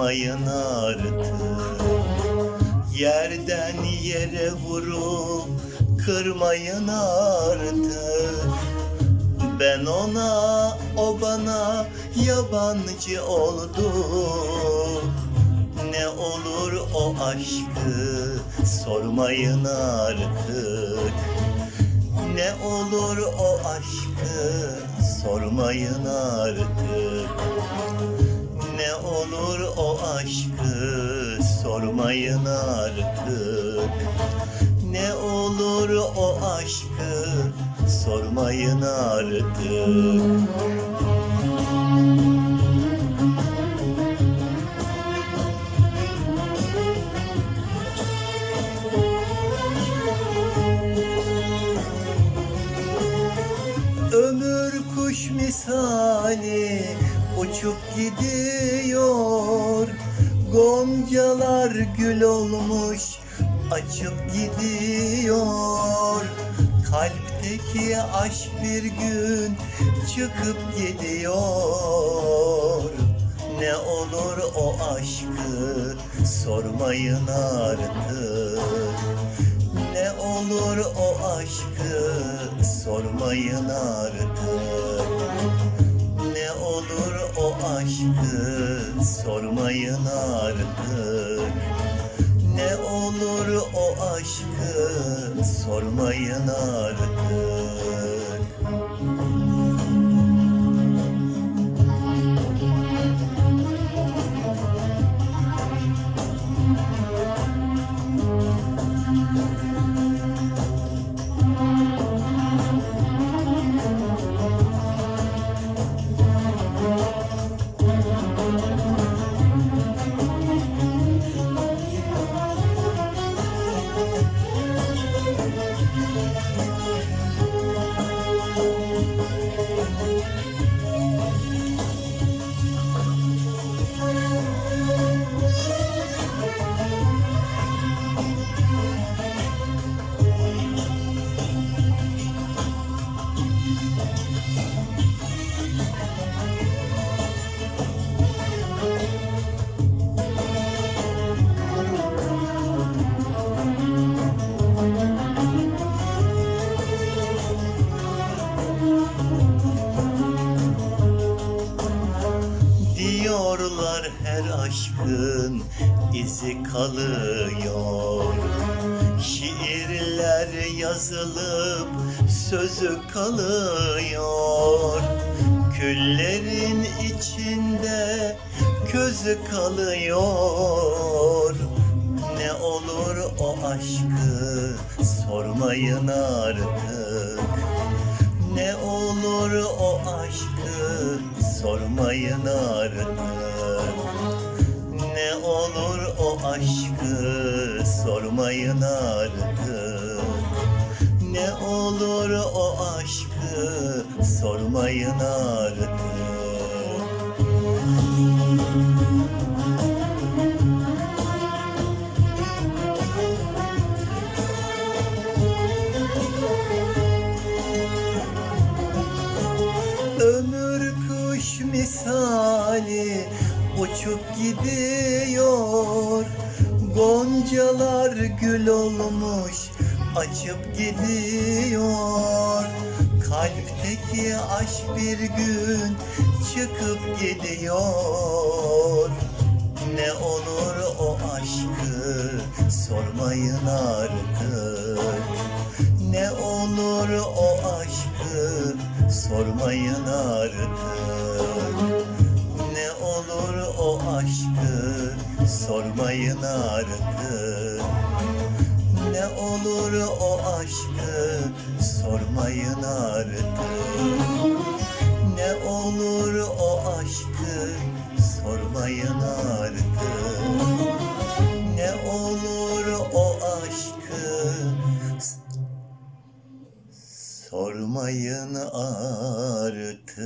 yormayın artık. Yerden yere vurup kırmayın artık. Ben ona, o bana yabancı olduk Ne olur o aşkı sormayın artık. Ne olur o aşkı sormayın artık olur o aşkı sormayın artık. Ne olur o aşkı sormayın artık. Ömür kuş misali uçup gidiyor. Goncalar gül olmuş açıp gidiyor. Kalpteki aşk bir gün çıkıp gidiyor. Ne olur o aşkı sormayın artık. Ne olur o aşkı sormayın artık Ne olur o aşkı sormayın artık. Ne olur o aşkı sormayın artık her aşkın izi kalıyor. Şiirler yazılıp sözü kalıyor. Küllerin içinde közü kalıyor. Ne olur o aşkı sormayın artık. Ne olur o aşkı sormayın artık. Ne olur o aşkı sormayın artık. Ne olur o aşkı sormayın artık misali uçup gidiyor. Goncalar gül olmuş açıp gidiyor. Kalpteki aşk bir gün çıkıp gidiyor. Ne olur o aşkı sormayın artık. Ne olur o aşkı sormayın artık aşkı sormayın artık. Ne olur o aşkı sormayın artık. Ne olur o aşkı sormayın artık. Ne olur o aşkı sormayın artık